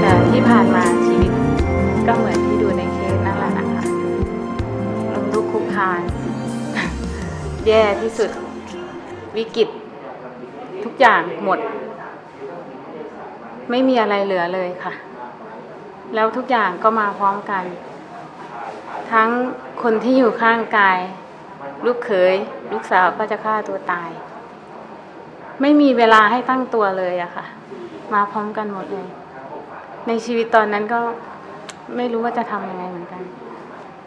แต่ที่ผ่านมาชีวิตก็เหมือนที่ดูในเคสนั่นแหละนะคะลงลุกคลุกคลาน แย่ที่สุดวิกฤตทุกอย่างหมด ไม่มีอะไรเหลือเลยค่ะ แล้วทุกอย่างก็มาพร้อมกัน ทั้งคนที่อยู่ข้างกาย ลูกเขย ลูกสาวก็จะฆ่าตัวตาย ไม่มีเวลาให้ตั้งตัวเลยอะค่ะ มาพร้อมกันหมดเลย ในชีวิตตอนนั้นก็ไม่รู้ว่าจะทำยังไงเหมือนกัน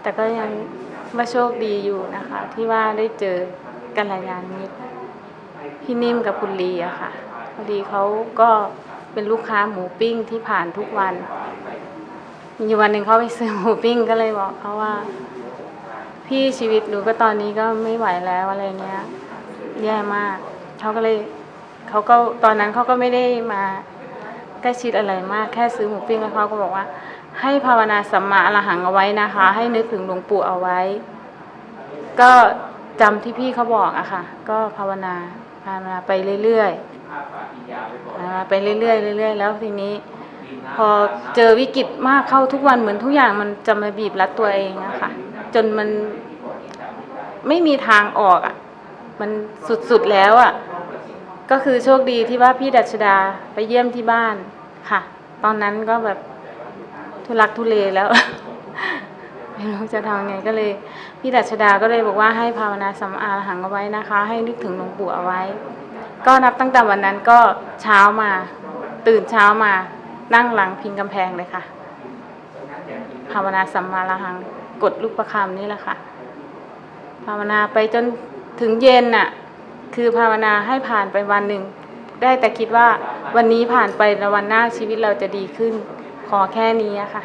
แต่ก็ยังว่าโชคดีอยู่นะคะ ที่ว่าได้เจอกัลยาณมิตรพี่นิ่มกับคุณลีอะค่ะพอดีเขาก็เป็นลูกค้าหมูปิ้งที่ผ่านทุกวัน มีวันหนึ่งเขาไปซื้อหมูปิ้งก็เลยบอกเขาว่า พี่ชีวิตหนูก็ตอนนี้ก็ไม่ไหวแล้วอะไรเงี้ย แย่มาก เขาก็เลยเขาก็ตอนนั้นเขาก็ไม่ได้มาใกล้ชิดอะไรมาก แค่ซื้อหมูปิ้งแล้วเขาก็บอกว่า ให้ภาวนาสัมมาอรหังเอาไว้นะคะ ให้นึกถึงหลวงปู่เอาไว้ ก็จำที่พี่เขาบอกอะค่ะ ก็ภาวนาภาวนาไปเรื่อยๆภาวนาไปเรื่อยๆเรื่อยๆแล้วทีนี้ พอเจอวิกฤตมากเข้าทุกวันเหมือนทุกอย่างมันจะมาบีบรัดตัวเองอะค่ะ จนมันไม่มีทางออกอะมันสุดๆแล้วอะ ก็คือโชคดีที่ว่าพี่ดัชดาไปเยี่ยมที่บ้านค่ะ ตอนนั้นก็แบบทุลักทุเลแล้วไม่รู้จะทำไงก็เลย พี่ดัชดาก็เลยบอกว่าให้ภาวนาสัมมาหังเอาไว้นะคะ ให้นึกถึงหลวงปู่เอาไว้ ก็นับตั้งแต่วันนั้นก็เช้ามา ตื่นเช้ามานั่งหลังพิงกำแพงเลยค่ะ ภาวนาสัมมาอรหังกดลูกประคำนี่แหละค่ะ ภาวนาไปจนถึงเย็นน่ะ คือภาวนาให้ผ่านไปวันหนึ่ง ได้แต่คิดว่าวันนี้ผ่านไปแล้ววันหน้าชีวิตเราจะดีขึ้น ขอแค่นี้ค่ะ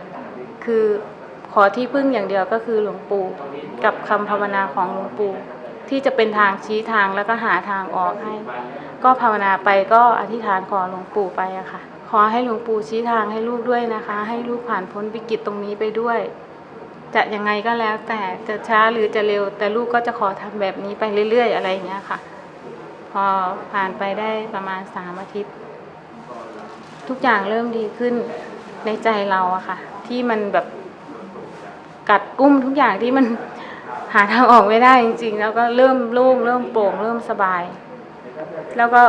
คือขอที่พึ่งอย่างเดียวก็คือหลวงปู่กับคำภาวนาของหลวงปู่ที่จะเป็นทางชี้ทางแล้วก็หาทางออกให้ ก็ภาวนาไปก็อธิษฐานขอหลวงปู่ไปอะค่ะ ขอให้หลวงปู่ชี้ทางให้ลูกด้วยนะคะ ให้ลูกผ่านพ้นวิกฤตตรงนี้ไปด้วย จะยังไงก็แล้วแต่จะช้าหรือจะเร็ว แต่ลูกก็จะขอทำแบบนี้ไปเรื่อย ๆ อะไรอย่างเงี้ยค่ะ พอผ่านไปได้ประมาณสามอาทิตย์ ทุกอย่างเริ่มดีขึ้นในใจเราอะค่ะ ที่มันแบบกัดกุ้มทุกอย่างที่มันหาทางออกไม่ได้จริง ๆ แล้วก็เริ่มโล่งเริ่มโปร่งเริ่มสบาย แล้วก็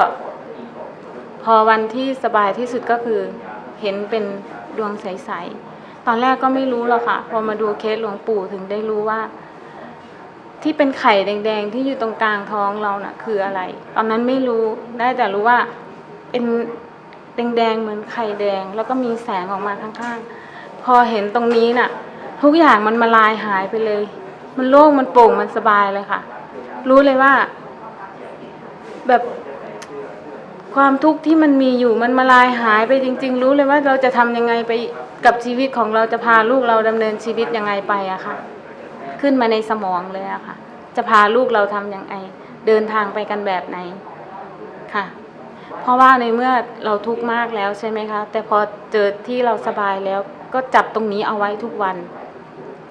พอวันที่สบายที่สุดก็คือเห็นเป็นดวงใสๆตอนแรกก็ไม่รู้หรอกค่ะ พอมาดูเคสหลวงปู่ถึงได้รู้ว่า ที่เป็นไข่แดง ๆ ที่อยู่ตรงกลางท้องเราน่ะ คืออะไร ตอนนั้นไม่รู้ได้แต่รู้ว่าเป็นแดงๆเหมือนไข่แดง แล้วก็มีแสงออกมาข้างๆ พอเห็นตรงนี้น่ะ ทุกอย่างมันมาลายหายไปเลย มันโล่งมันโปร่งมันสบายเลยค่ะ รู้เลยว่า แบบความทุกข์ที่มันมีอยู่มันมาลายหายไปจริง ๆ รู้เลยว่าเราจะทำยังไงไปกับชีวิตของเราจะพาลูกเราดำเนินชีวิตยังไงไปอะค่ะ ขึ้นมาในสมองเลยอะค่ะ จะพาลูกเราทำยังไงเดินทางไปกันแบบไหนค่ะ เพราะว่าในเมื่อเราทุกข์มากแล้วใช่ไหมคะ แต่พอเจอที่เราสบายแล้ว ก็จับตรงนี้เอาไว้ทุกวัน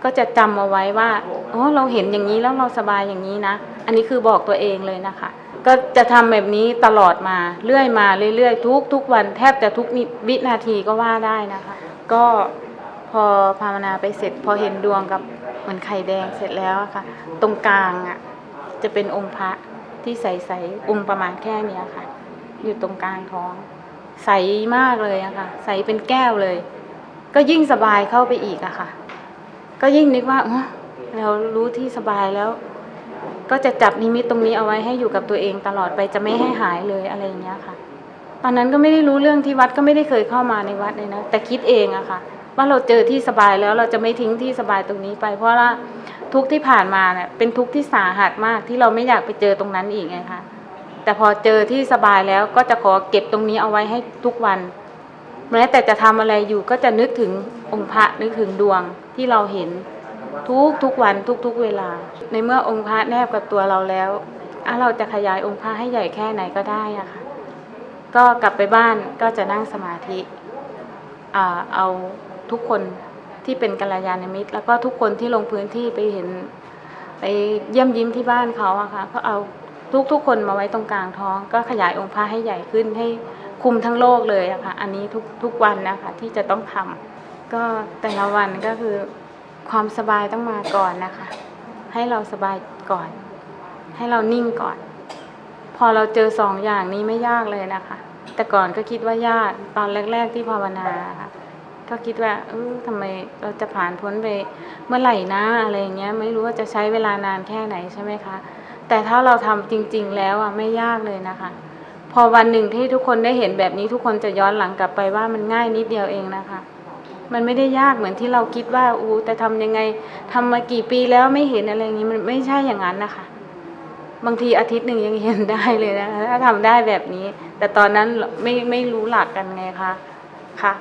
ก็จะจำเอาไว้ว่าอ๋อเราเห็นอย่างนี้แล้วเราสบายอย่างนี้นะ อันนี้คือบอกตัวเองเลยนะคะ ก็จะทำแบบนี้ตลอดมาเรื่อยมาเรื่อยๆทุกทุกวันแทบจะทุกวินาทีก็ว่าได้นะคะ ก็ พอภาวนาไปเสร็จ พอเห็นดวงกับเหมือนไข่แดงเสร็จแล้วอะค่ะ ตรงกลางอะ จะเป็นองค์พระที่ใสๆองค์ประมาณแค่เนี้ยค่ะ อยู่ตรงกลางท้อง ใสมากเลยอะค่ะ ใสเป็นแก้วเลย ก็ยิ่งสบายเข้าไปอีกอะค่ะ ก็ยิ่งนึกว่าเรารู้ที่สบายแล้ว ก็จะจับนิมิตตรงนี้เอาไว้ให้อยู่กับตัวเองตลอดไปจะไม่ให้หายเลยอะไรอย่างเงี้ยค่ะ ตอนนั้นก็ไม่ได้รู้เรื่องที่วัดก็ไม่ได้เคยเข้ามาในวัดเลยนะแต่คิดเองอะค่ะ ว่าเราเจอที่สบายแล้วเราจะไม่ทิ้งที่สบายตรงนี้ไป เพราะว่าทุกที่ผ่านมาเนี่ยเป็นทุกที่สาหัสมากที่เราไม่อยากไปเจอตรงนั้นอีกไงคะแต่พอเจอที่สบายแล้วก็จะขอเก็บตรงนี้เอาไว้ให้ทุกวันแม้แต่จะทำอะไรอยู่ก็จะนึกถึงองค์พระนึกถึงดวงที่เราเห็นทุกทุกวันทุกทุกเวลา ในเมื่อองค์พระแนบกับตัวเราแล้วอะเราจะขยายองค์พระให้ใหญ่แค่ไหนก็ได้อะค่ะ ก็กลับไปบ้านก็จะนั่งสมาธิเอา ทุกคนที่เป็นกัลยาณมิตร แล้วก็ทุกคนที่ลงพื้นที่ไปเห็น ไปเยี่ยมยิ้มที่บ้านเขาอะค่ะก็เอาทุกทุกคนมาไว้ตรงกลางท้อง ก็ขยายองค์พระให้ใหญ่ขึ้นให้คุมทั้งโลกเลยอะค่ะอันนี้ทุกทุกวันนะคะที่จะต้องทำก็แต่ละวันก็คือความสบายต้องมาก่อนนะคะ ให้เราสบายก่อน ให้เรานิ่งก่อน พอเราเจอสองอย่างนี้ไม่ยากเลยนะคะ แต่ก่อนก็คิดว่ายากตอนแรก ๆ ที่ภาวนาค่ะ ก็คิดว่า เออทำไมเราจะผ่านพ้นไปเมื่อไหร่นะอะไรเงี้ย ไม่รู้ว่าจะใช้เวลานานแค่ไหนใช่ไหมคะ แต่ถ้าเราทำจริง ๆ แล้วอะไม่ยากเลยนะคะ พอวันหนึ่งที่ทุกคนได้เห็นแบบนี้ทุกคนจะย้อนหลังกลับไปว่ามันง่ายนิดเดียวเองนะคะ มันไม่ได้ยากเหมือนที่เราคิดว่าอู้แต่ทำยังไงทำมากี่ปีแล้วไม่เห็นอะไรอย่างนี้มันไม่ใช่อย่างนั้นนะคะบางทีอาทิตย์หนึ่งยังเห็นได้เลยนะคะถ้าทำได้แบบนี้ แต่ตอนนั้นไม่ไม่รู้หลักกันไงคะค่ะ